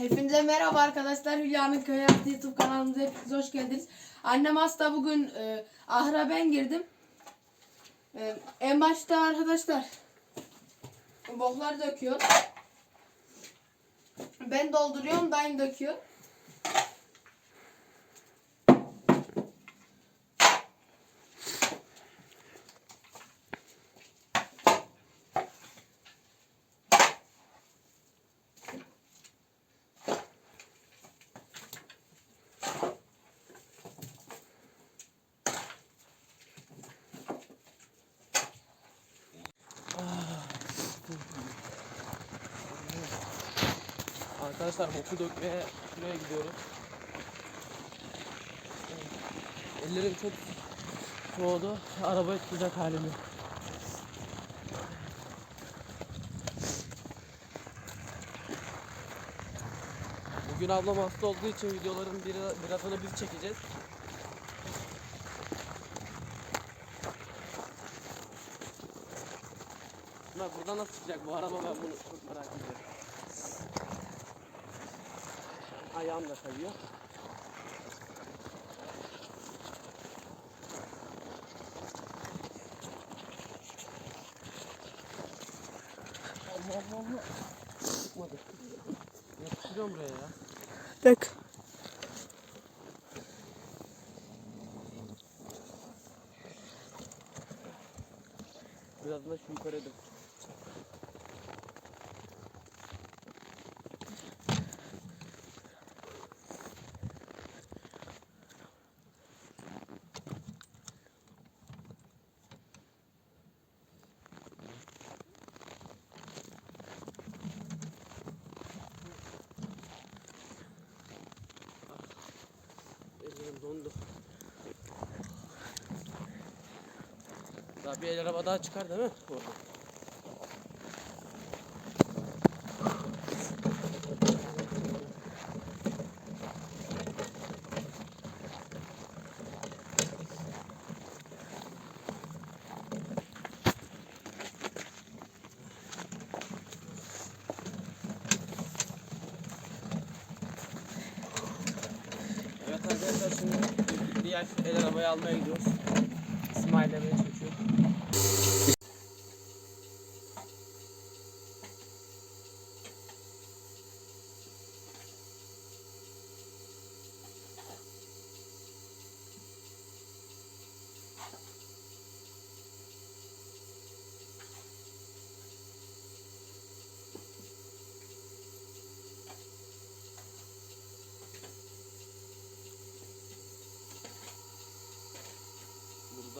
Hepinize merhaba arkadaşlar. Hülya'nın Köy Hayatı YouTube kanalımıza hepiniz hoş geldiniz. Annem hasta bugün e, ahıra ben girdim. E, en başta arkadaşlar bokları döküyor. Ben dolduruyorum, dayım döküyor. Arkadaşlar boku dökmeye şuraya gidiyoruz. Ellerim çok soğudu. Arabayı tutacak halim yok. Bugün ablam hasta olduğu için videoların bir, birazını biz çekeceğiz. Bak buradan nasıl çıkacak bu araba ben bunu çok merak ediyorum. Ayağım da kayıyor. Allah Allah. Çıkmadı. Yapıştırıyorum buraya ya. Dök. Biraz da şu yukarı Ellerim dondu. Daha bir el araba daha çıkar değil mi? Orada. Evet arkadaşlar şimdi diğer el arabayı almaya gidiyoruz. İsmail demeye çalışıyor.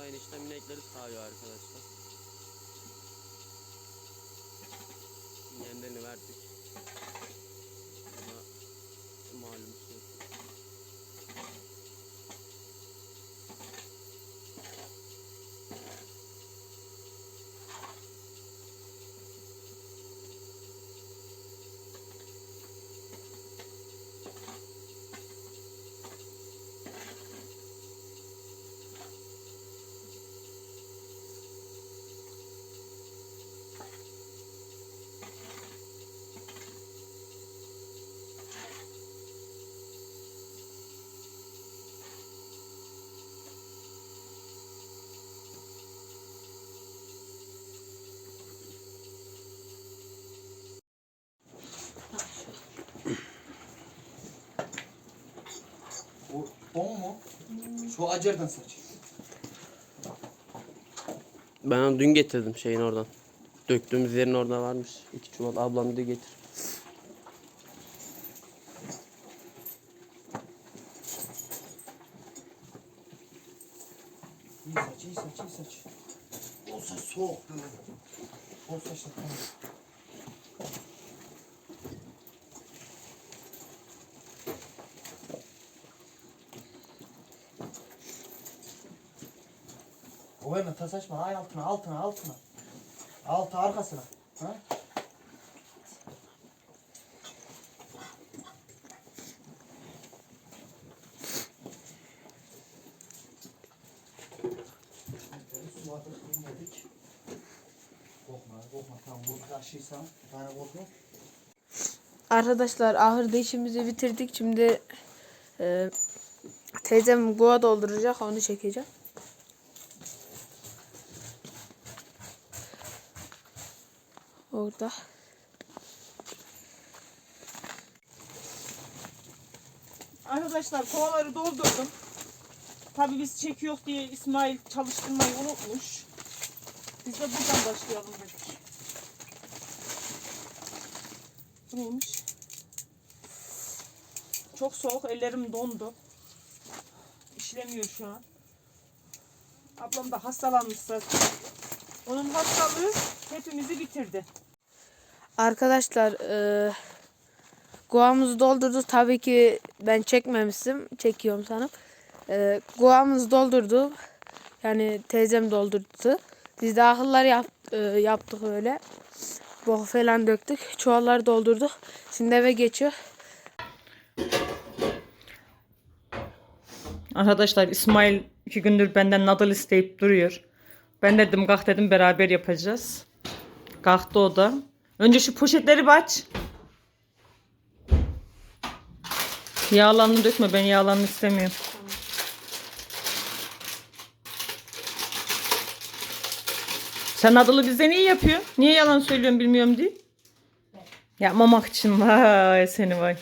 Burada eniştem inekleri sağıyor arkadaşlar. Yemlerini verdik. Burada malum bon mu? Şu acerden saç. Ben onu dün getirdim şeyin oradan. Döktüğümüz yerin orada varmış. İki çuval ablam de getir. İyi saç, iyi saç, iyi saç. O saç soğuk böyle. O saç da tamam. O hemen tas açma. Ay altına, altına, altına. Altı arkasına. Ha? Arkadaşlar ahırda işimizi bitirdik. Şimdi e, teyzem guva dolduracak. Onu çekeceğim. Orada. Arkadaşlar kovaları doldurdum. Tabii biz çekiyor diye İsmail çalıştırmayı unutmuş. Biz de buradan başlayalım dedik. Bu neymiş? Çok soğuk, ellerim dondu. İşlemiyor şu an. Ablam da hastalanmış zaten. Onun hastalığı hepimizi bitirdi. Arkadaşlar e, guamızı doldurdu. Tabii ki ben çekmemiştim. Çekiyorum sanıp. E, guamızı doldurdu. Yani teyzem doldurdu. Biz de ahıllar yap, e, yaptık öyle. Boh falan döktük. Çuvalları doldurduk. Şimdi eve geçiyor. Arkadaşlar İsmail iki gündür benden nadal isteyip duruyor. Ben dedim kalk dedim beraber yapacağız. Kalktı o da. Önce şu poşetleri bir aç. Yağlanını dökme ben yağlanını istemiyorum. Sen nadalı bizden iyi yapıyor. Niye yalan söylüyorsun bilmiyorum diye. Yapmamak için vay seni vay.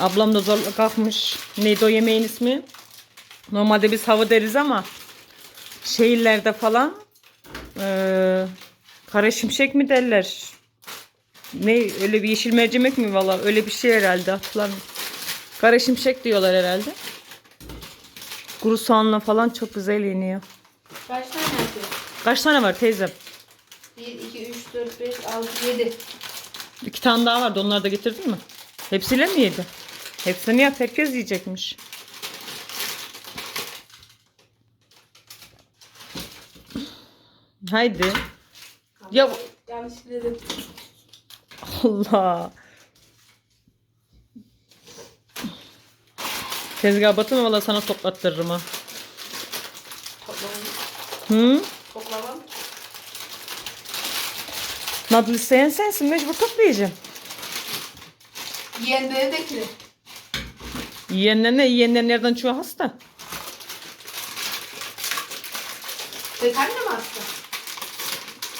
Ablam da zorla kalkmış. Neydi o yemeğin ismi? Normalde biz hava deriz ama şehirlerde falan eee kara şimşek mi derler? Ne öyle bir yeşil mercimek mi valla öyle bir şey herhalde hatırlamıyorum. Kara şimşek diyorlar herhalde. Kuru soğanla falan çok güzel yeniyor. Kaç tane yapıyor? Kaç tane var teyzem? 1, 2, 3, 4, 5, 6, 7. İki tane daha vardı onları da getirdin mi? Hepsiyle mi yedi? Hepsini yap herkes yiyecekmiş. Haydi. Ya Yanlış dedim. Allah. Tezgah batırma valla sana toplattırırım ha. Toplamam. Hı? Toplamam. Nadıl isteyen sensin mecbur toplayacağım. Yiyenleri de kire. Yiyenler ne? Yiyenler nereden çoğu hasta? Tek anne mi hasta?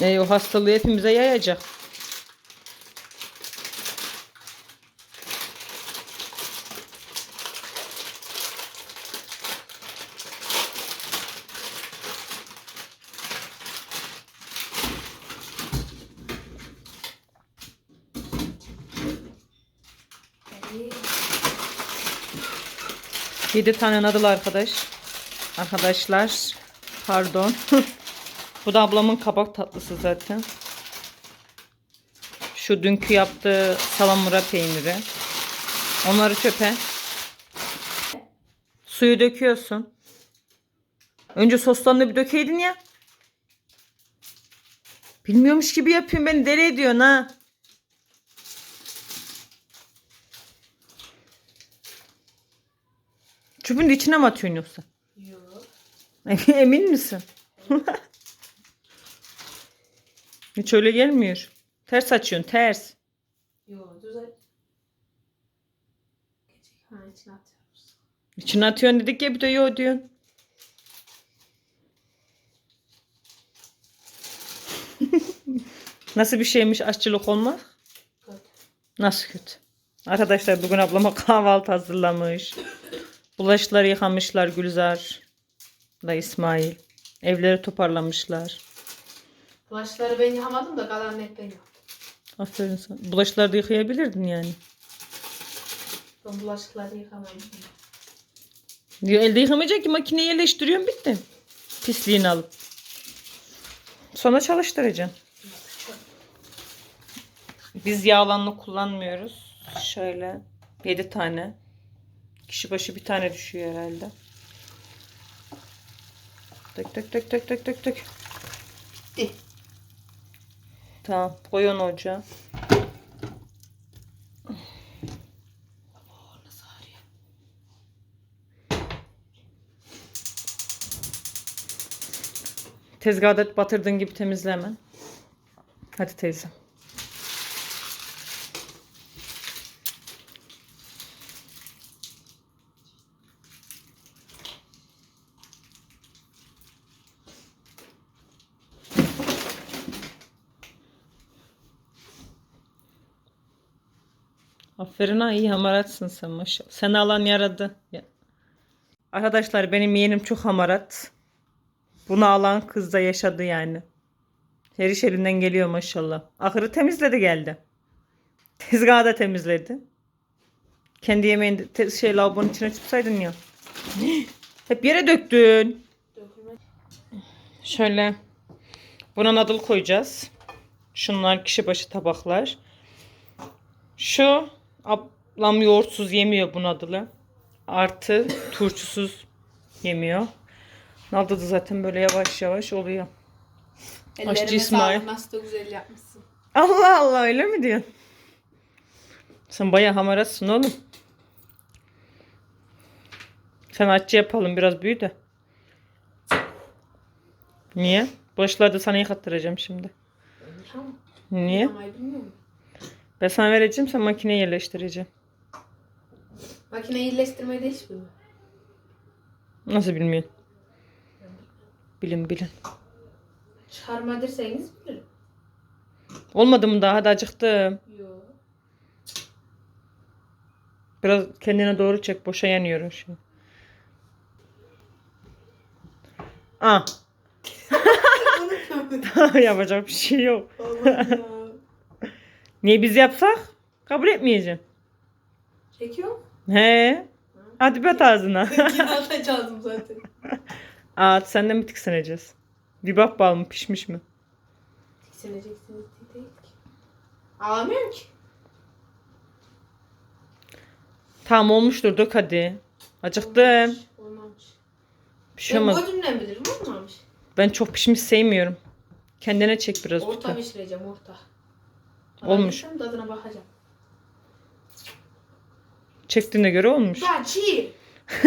E, o hastalığı hepimize yayacak. Yedi tane nadıl arkadaş. Arkadaşlar. Pardon. Bu da ablamın kabak tatlısı zaten. Şu dünkü yaptığı salamura peyniri. Onları çöpe. Suyu döküyorsun. Önce soslarını bir dökeydin ya. Bilmiyormuş gibi yapıyorum beni deli ediyorsun ha. Çöpün de içine mi atıyorsun yoksa? Yok. Emin misin? Hiç öyle gelmiyor. Ters açıyorsun ters. Yok düzel. Ha içine atıyoruz. İçine atıyorsun dedik ya bir de yo diyorsun. Nasıl bir şeymiş aşçılık olmak? Kötü. Nasıl kötü? Arkadaşlar bugün ablama kahvaltı hazırlamış. Bulaşıkları yıkamışlar Gülzar da İsmail. Evleri toparlamışlar. Bulaşıkları ben yıkamadım da kalan hep ben yaptım. Aferin sana. Bulaşıkları da yıkayabilirdin yani. Ben bulaşıkları yıkamayayım. Diyor elde yıkamayacak ki makineye yerleştiriyorsun bitti. Pisliğini alıp. Sonra çalıştıracaksın. Biz yağlanlı kullanmıyoruz. Şöyle 7 tane. Kişi başı bir tane düşüyor herhalde. Tık tık tık tık tık tık tık. Bitti. Tamam koy onu ocağa. Tezgahda batırdığın gibi temizle hemen. Hadi teyzem. Aferin ha iyi hamaratsın sen maşallah. Seni alan yaradı. Ya. Arkadaşlar benim yeğenim çok hamarat. Bunu alan kız da yaşadı yani. Her iş elinden geliyor maşallah. Ahırı temizledi geldi. Tezgahı da temizledi. Kendi yemeğini te- şey lavabonun içine tutsaydın ya. Hep yere döktün. Şöyle buna nadıl koyacağız. Şunlar kişi başı tabaklar. Şu ablam yoğurtsuz yemiyor bu nadılı. Artı turşusuz yemiyor. Nadı da zaten böyle yavaş yavaş oluyor. Ellerime İsmail. sağlık. Nasıl da güzel yapmışsın. Allah Allah öyle mi diyorsun? Sen bayağı hamaratsın oğlum. Sen aççı yapalım biraz büyü de. Niye? Bulaşıkları da sana yıkattıracağım şimdi. Niye? Bilmiyorum. Ben sana vereceğim sen makineye yerleştireceğim. Makine iyileştirmeyi de hiç bilmiyorum. Nasıl bilmiyorsun? Bilin bilin. Çıkarma derseniz bilirim. Olmadı mı daha? Hadi acıktım. Yok. Biraz kendine doğru çek. Boşa yanıyorum şimdi. Ah. Yapacak bir şey yok. Niye biz yapsak? Kabul etmeyeceğim. Çekiyor. He. Hadi bet ağzına. Yine atacaktım zaten. Aa senden mi tiksineceğiz? Bir bak bakalım pişmiş mi? Tiksineceksiniz değil ki. Ağlamıyorum ki. Tamam olmuştur dök hadi. Acıktım. Olmamış. Şey olmaz. Ben gözümden bilirim olmamış. Ben çok pişmiş sevmiyorum. Kendine çek biraz Orta pişireceğim orta. Olmuş. Alabilirsem Tadına bakacağım. Çektiğine göre olmuş. Ya çiğ.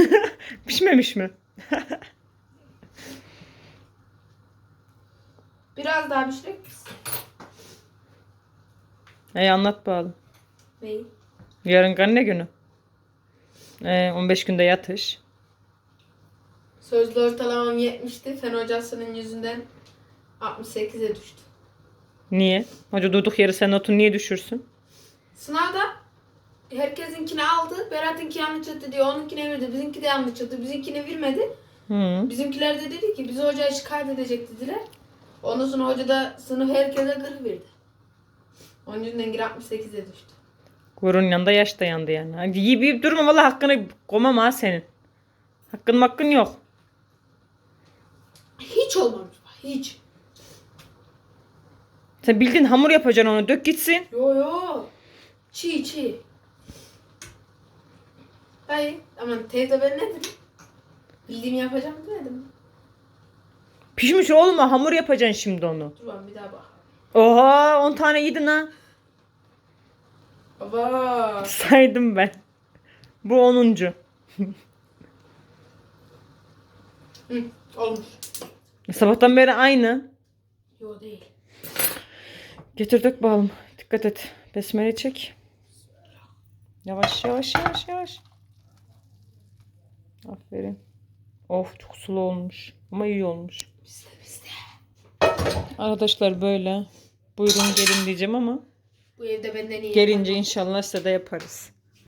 Pişmemiş mi? Biraz daha pişirek? Ey anlat bakalım. Neyi? Yarın ne günü? Ee, 15 günde yatış. Sözlü ortalamam 70'ti. Fen hocasının yüzünden 68'e düştü. Niye? Hoca durduk yere sen notunu niye düşürsün? Sınavda herkesinkini aldı. Berat'ınki yanlış çıktı diyor. Onunkine verdi. Bizimki de yanlış çıktı. Bizimkini vermedi. Hı. Bizimkiler de dedi ki bizi hocaya şikayet edecek dediler. Ondan sonra hoca da sınıf herkese 40 verdi. Onun yüzünden geri 68'e düştü. Gururun yanında yaş da yandı yani. Hadi yiyip yiyip durma valla hakkını komam ha senin. Hakkın hakkın yok. Hiç olmamış. Hiç. Sen bildin hamur yapacaksın onu dök gitsin. Yo yo. Çiğ çiğ. Hayır. Aman teyze ben ne dedim? Bildiğimi yapacağım demedim. Pişmiş olma hamur yapacaksın şimdi onu. Dur ben bir daha bak. Oha 10 tane yedin ha. Baba. Saydım ben. Bu 10. Hı, olmuş. Sabahtan beri aynı. Yo değil. Getir dök bakalım. Dikkat et. Besmele çek. Yavaş yavaş yavaş yavaş. Aferin. Of çok sulu olmuş. Ama iyi olmuş. Bizde bizde. Arkadaşlar böyle. Buyurun gelin diyeceğim ama Bu evde benden iyi. gelince inşallah size de yaparız.